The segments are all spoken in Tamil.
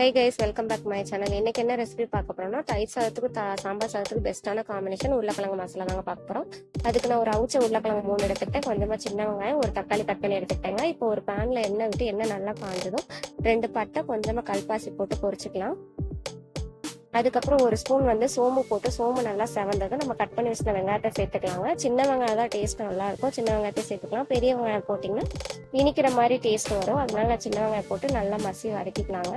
Hi guys welcome back my channel இன்னைக்கு என்ன ரெசிபி பார்க்க போறோம்னா தயிர் சாதத்துக்கு சாம்பார் சாதத்துக்கு பெஸ்ட்டான காம்பினேஷன் உருளைக்கிழங்கு மசாலா தாங்க பார்க்க போறோம். அதுக்கு நான் ஒரு அவுச்ச உருளைக்கிழங்கு மூணு எடுத்துக்கிட்டேன். கொஞ்சமா சின்ன வெங்காயம் ஒரு தக்காளி கட் பண்ணி எடுத்துக்கிட்டேங்க. இப்போ ஒரு பேன்ல எண்ணெய் விட்டு எண்ணெய் நல்லா காஞ்சதும் ரெண்டு பட்டை கொஞ்சமா கல்பாசி போட்டு பொரிச்சுக்கலாம். அதுக்கப்புறம் ஒரு ஸ்பூன் வந்து சோம்பு போட்டு சோம்பு நல்லா செவந்ததும் நம்ம கட் பண்ணி வச்சிருந்த வெங்காயத்தை சேர்த்துக்கலாங்க. சின்ன வெங்காயம் தான் டேஸ்ட் நல்லா இருக்கும். சின்ன வெங்காயத்தை சேர்த்துக்கலாம். பெரிய வெங்காயம் போட்டிங்கன்னா இனிக்கிற மாதிரி டேஸ்ட் வரும். அதனால சின்ன வெங்காயம் போட்டு நல்லா மசி வதக்கிக்கலாங்க.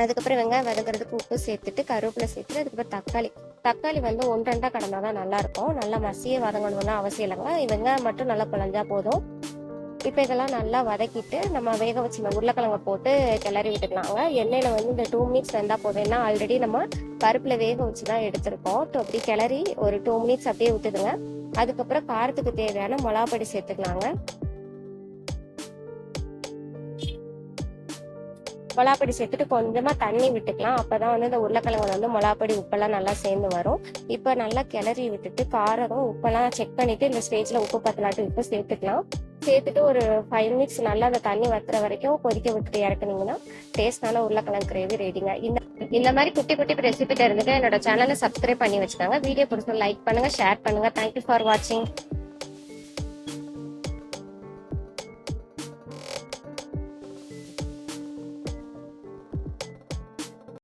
அதுக்கப்புறம் வெங்காயம் வதங்குறதுக்கு உப்பு சேர்த்துட்டு கருவேப்பிலை சேர்த்துட்டு அதுக்கப்புறம் தக்காளி. தக்காளி வந்து ஒன்று ரெண்டா கடந்தா தான் நல்லா இருக்கும். நல்லா மசிய வதங்கணும்லாம் அவசியம் இல்லைங்க. வெங்காயம் மட்டும் நல்லா குழஞ்சா போதும். இப்போ இதெல்லாம் நல்லா வதக்கிட்டு நம்ம வேக வச்சிருந்த உருளைக்கிழங்க போட்டு கிளறி விட்டுக்கலாங்க. எண்ணெயில் வந்து இந்த டூ மினிட்ஸ் வந்தால் போதும். ஏன்னா ஆல்ரெடி நம்ம பருப்பில் வேக வச்சு தான் எடுத்திருக்கோம். ஸோ அப்படி கிளறி ஒரு டூ மினிட்ஸ் அப்படியே விட்டுதுங்க அதுக்கப்புறம் காரத்துக்கு தேவையான மிளகாப்பொடி சேர்த்துக்கலாங்க. மிளகாப்பொடி சேர்த்துட்டு கொஞ்சமா தண்ணி விட்டுக்கலாம். அப்பதான் வந்து இந்த உருளைக்கிழங்கு வந்து மிளகாப்பொடி உப்பெல்லாம் நல்லா சேர்ந்து வரும். இப்போ நல்லா கிளறி விட்டுட்டு காரம் உப்பெல்லாம் செக் பண்ணிட்டு இந்த ஸ்டேஜ்ல உப்பு பத்தலாட்டு உப்பு சேர்த்துக்கலாம். சேர்த்துட்டு ஒரு ஃபைவ் மினிட்ஸ் நல்லா அந்த தண்ணி வத்துற வரைக்கும் கொதிக்க விட்டுட்டு இறக்குனீங்கன்னா டேஸ்டான உருளைக்கிழங்கு கிரேவி ரெடிங்க இந்த இந்த மாதிரி குட்டி குட்டி ரெசிபி தெரிஞ்சுக்க என்னோட சேனலை சப்ஸ்கிரைப் பண்ணி வச்சுக்காங்க. வீடியோ பிடிச்சா லைக் பண்ணுங்க ஷேர் பண்ணுங்க. தேங்க்யூ ஃபார் வாட்சிங்